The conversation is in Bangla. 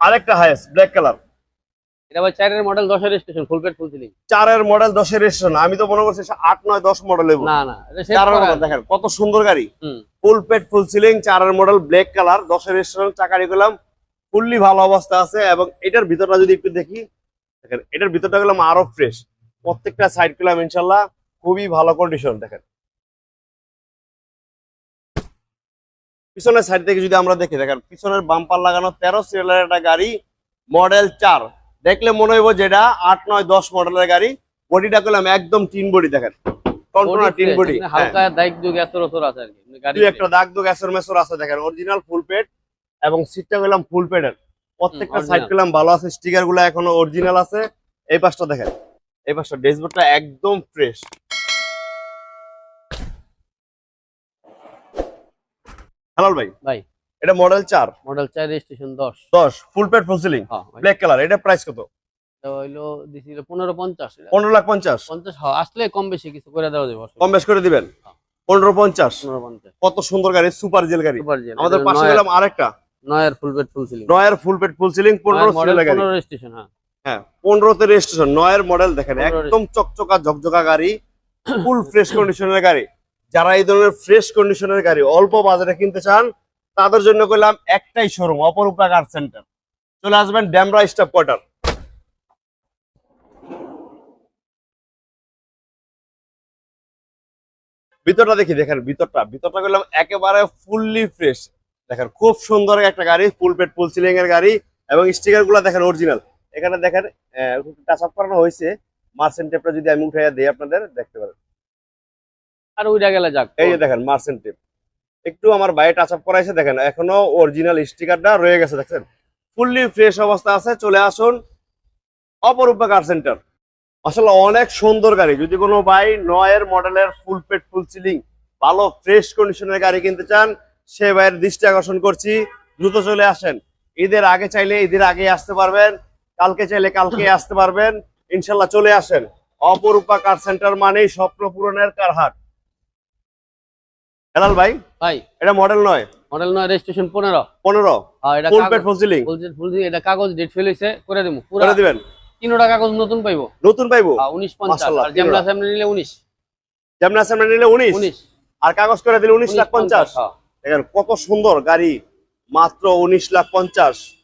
আরেকটা হাইস ব্ল্যাক কালার এটা আবার চারের মডেল স্টেশন ফুল পেট ফুল সিলিং চারের মডেল আমি তো মনে করছি আট নয় দশ মডেল না না চারের মডেল দেখেন কত সুন্দর গাড়ি। ফুল পেট ফুল সিলিং চারের মডেল ব্ল্যাক কালার চাকারি ফুললি ভালো অবস্থা আছে এবং এটার ভিতরটা যদি একটু দেখি দেখেন এটার ভিতরটা গেলাম আরও ফ্রেশ প্রত্যেকটা সাইড গেলাম ইনশাল্লাহ খুবই ভালো কন্ডিশন দেখেন। পিছনের সাইড থেকে যদি আমরা দেখি দেখেন পিছনের বাম্পার লাগানো তেরো সিরিয়ালের একটা গাড়ি মডেল চার। দেখলে মনে হইব যেটা আট নয় দশ মডেলের গাড়ি। বডিটা করলাম একদম টিন বডি দেখেন। টিন বডি হালকা দাগ দুগ এসর ওসর আছে আর কি। গাড়ি একটা দাগ দুগ এসর মেসর আছে দেখেন। অরিজিনাল ফুল পেট এবং সিটটা ফুল পেটের প্রত্যেকটা সাইড ভালো আছে স্টিকারগুলো এখনও অরিজিনাল আছে। এই পাশটা দেখেন এই পাশটা ড্যাশবোর্ডটা একদম ফ্রেশ হালাল ভাই? ভাই। এটা মডেল চার। মডেল চার স্টেশন দশ। দশ ফুল পেট ফুল সিলিং হ্যাঁ ব্ল্যাক কালার এটা প্রাইস কত? এটা হইল দিছিল লাখ হ্যাঁ আসলে কম বেশি কিছু করে দেওয়া যাবে। কম বেশ করে দিবেন? পঞ্চাশ। কত সুন্দর গাড়ি সুপার জেল গাড়ি। আমাদের পাশে গেলাম আরেকটা। নয়ের ফুল সিলিং নয়ের ফুল পেট ফুল সিলিং গাড়ি। হ্যাঁ। হ্যাঁ রেজিস্ট্রেশন নয়ের মডেল দেখেন একদম চকচকা ঝকঝকা গাড়ি ফুল ফ্রেশ কন্ডিশনের গাড়ি। যারা এই ধরনের ফ্রেশ কন্ডিশনের গাড়ি অল্প বাজারে কিনতে চান, তাদের জন্য করলাম একটাই শোরুম অপরূপা কার সেন্টার চলে আসবেন ড্যামরা স্টাফ কোয়ার্টার ভিতরটা দেখি, দেখেন ভিতরটা। ভিতরটা করলাম একেবারে ফুললি ফ্রেশ দেখেন খুব সুন্দর একটা গাড়ি ফুল পেট ফুল সিলিং এর গাড়ি এবং স্টিকারগুলা দেখেন অরিজিনাল এখানে দেখেন টাচ আপ করানো হয়েছে। মার্সেন্ট টেপটা যদি আমি উঠাইয়া দিই আপনাদের, দেখতে পারেন। আর ওইটা গেলে যাক এই যে দেখেন মার্সেন্ট টেপ একটু আমার বাইরে টাচ আপ করাইছে দেখেন এখনও অরিজিনাল স্টিকারটা রয়ে গেছে দেখছেন? ফুললি ফ্রেশ অবস্থা আছে চলে আসুন অপরূপা কার সেন্টার আসলে অনেক সুন্দর গাড়ি। যদি কোনো ভাই নয়ের মডেলের ফুল পেট ফুল সিলিং ভালো ফ্রেশ কন্ডিশনের গাড়ি কিনতে চান সে ভাইয়ের দৃষ্টি আকর্ষণ করছি। দ্রুত চলে আসেন। ঈদের আগে চাইলে ঈদের আগে আসতে পারবেন কালকে চাইলে কালকে আসতে পারবেন। ইনশাল্লাহ চলে আসেন। অপরূপা কার সেন্টার মানেই স্বপ্ন পূরণের কার হাট হেলাল ভাই ভাই। এটা মডেল নয়। মডেল নয় রেজিস্ট্রেশন পনেরো। পনেরো? হ্যাঁ এটা ফুল কাগজ- পেট ফুল সিলিং ফুল- দিয়ে এটা কাগজ ডেট ফেল হইছে করে দিমু। পুরো করে দিবেন? তিনোটা কাগজ নতুন পাইবো। নতুন পাইবো? হ্যাঁ, উনিশ পঞ্চাশ। মাশাআল্লাহ, আর জামনা সামনে নিলে উনিশ। যেমন সামনে নিলে উনিশ? উনিশ। আর কাগজ করে দিলে উনিশ লাখ পঞ্চাশ হ্যাঁ। দেখেন কত সুন্দর গাড়ি। মাত্র উনিশ লাখ পঞ্চাশ।